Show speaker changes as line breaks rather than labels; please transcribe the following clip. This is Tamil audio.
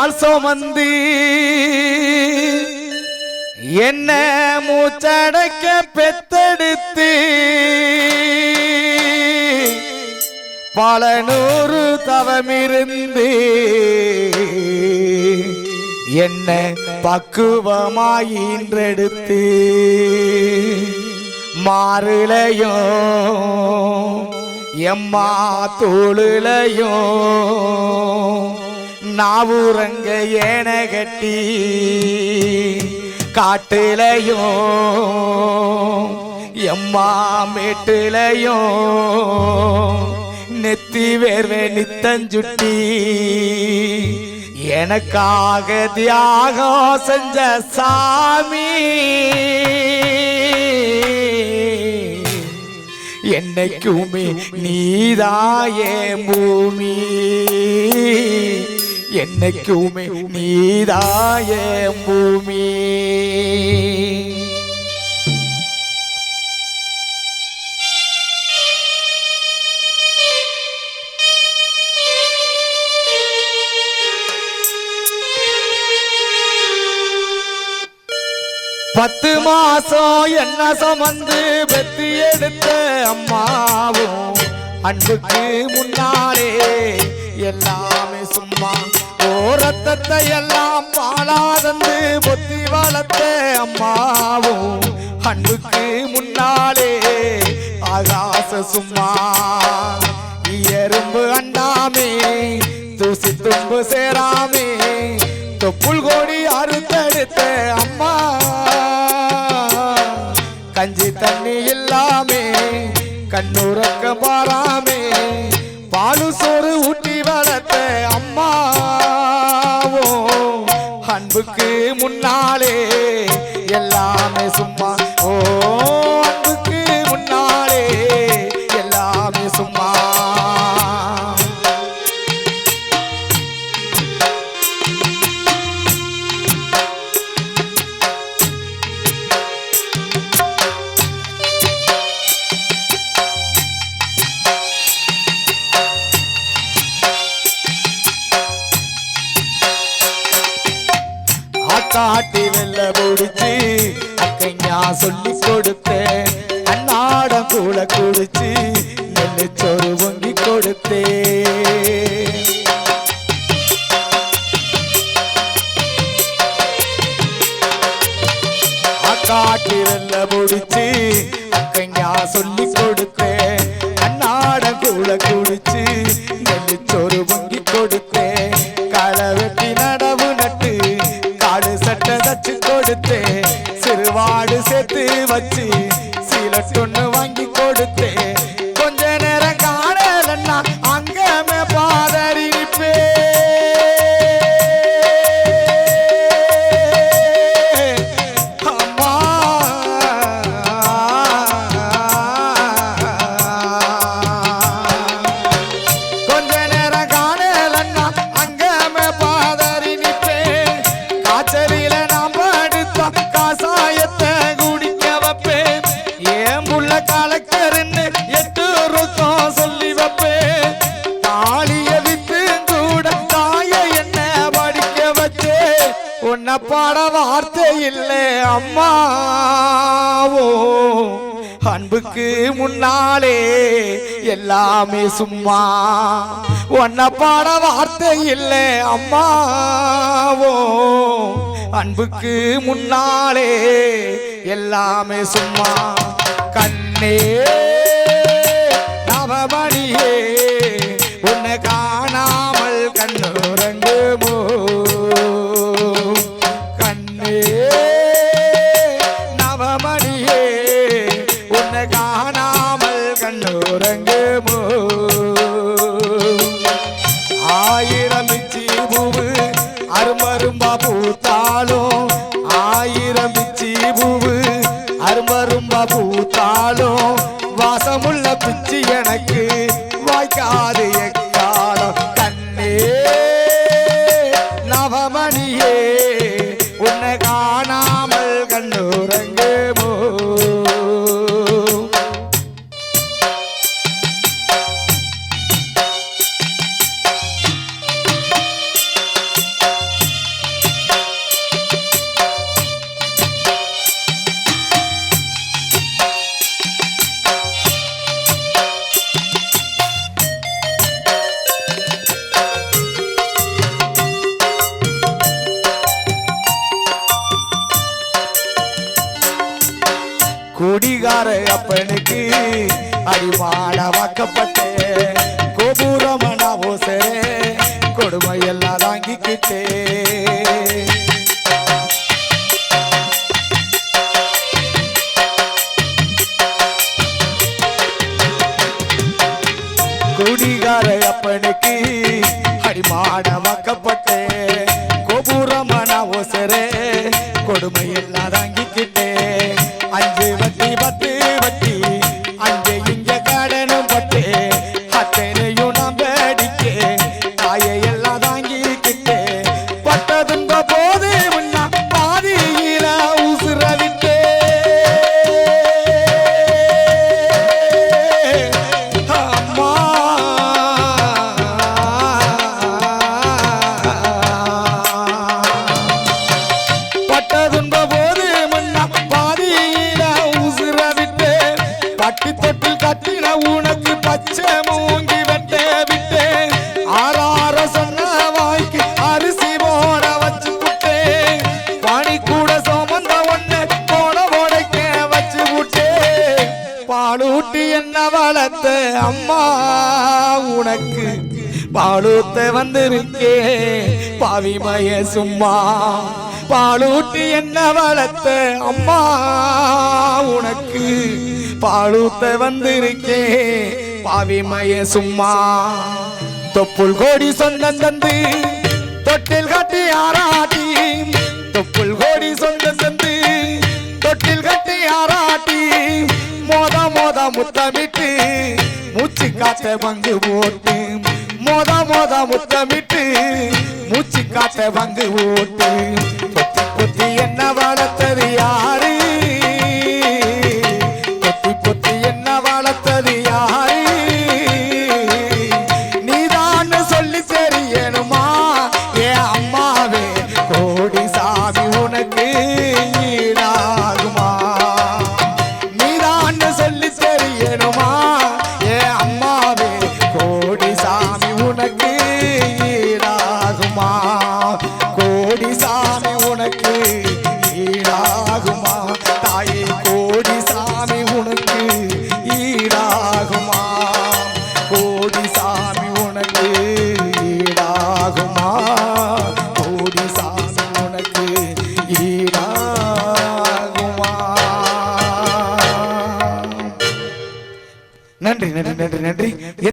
நாள் சுமந்து என்ன மூச்சடைக்க பெத்தெடுத்து பல நூறு தவமிருந்து என்ன பக்குவமாயின்றெடுத்து மாறுலையும் எம்மா தோளுலையும் நாவூரங்க ஏன கட்டி காட்டிலையும் எம்மா மேட்டிலையும் நெத்தி வேர்வே நித்தஞ்சுட்டி. எனக்காக தியாகம் செஞ்ச சாமி என்னைக்குமே நீதாயே பூமி. என்னைக்குமே நீதாயே பூமி. பத்து மாசம் என்ன சுமந்து பெத்து எடுத்த அம்மாவும் அன்புக்கு முன்னாலே எல்லாமே சும்மா ஓ ரத்தத்தை எல்லாம் பாலாதந்து பொத்தி வளர்த்த அம்மாவும் அன்புக்கு முன்னாலே ஆகாச சும்மா. எறும்பு அண்டாமே தூசி தும்பு சேராமே தொப்புள் கோடி அறுத்தெடுத்த அம்மா. கஞ்சி தண்ணி இல்லாமே கண்ணூர முன்னாலே எல்லாமே சும்மா ஓ ஆக்காட்டி வெள்ள முடிச்சு அக்கையா சொல்லி கொடுத்தேன் அன்னாடம் கூட குடிச்சு நெல்லு சோறு பொங்கி கொடுத்தேன் ஆக்காட்டி வெள்ள முடிச்சு அக்கையா சொல்லி கொடுத்து. சிறுவாடு சேர்த்து வச்சு சீலட்டொன்னு வாங்கி கொடுத்தேன். அன்புக்கு முன்னாலே எல்லாமே சும்மா. ஒன்ன பாட வார்த்தை இல்லை அம்மாவோ. அன்புக்கு முன்னாலே எல்லாமே சும்மா. கண்ணே. நவமணியே உன்னை காணாமல் கண்ணுறங்குமோ ஆயிரம் இச்சி பூவு அருமரும்பா பூத்தாலும் ஆயிரம் பிச்சி பூவு அருமரும்பா பூத்தாலும் வாசமுள்ள பிச்சு எனக்கு அப்பனுக்கு அடிமாட வாக்கப்பட்டே கோபுரமனா ஓசரே கொடுமையெல்லாம் தாங்கிக்கிட்டே. குடிகார அப்பனுக்கு அடிமாட வாக்கப்பட்டே கட்டின உனக்கு பச்சை மூங்கி வெட்ட விட்டு ஆறார சொன்ன வாய்க்கு அரிசி போட வச்சு விட்டு பனி கூட சுமந்த ஒண்ணு போட உடைக்க வச்சு விட்டு பாலூட்டி என்ன வளர்த்த அம்மா உனக்கு பாலூத்த வந்திருக்கே பாவிமய சும்மா. பாலூட்டி என்ன வளர்த்த அம்மா? உனக்கு பாலூத்த வந்திருக்கே. பாவிமய சும்மா. தொப்புள் கோடி சொந்தம் தந்து தொட்டில் கட்டி ஆராட்டி. தொப்புள் கோடி சொந்தம் தந்து தொட்டில் கட்டி ஆராட்டி. மோத மோத முத்தமிட்டு மூச்சு காத்த பங்கு போட்டு. மோத மோத முத்தமிட்டு மூச்சு காத்த பங்கு போட்டு. கொத்தி கோடி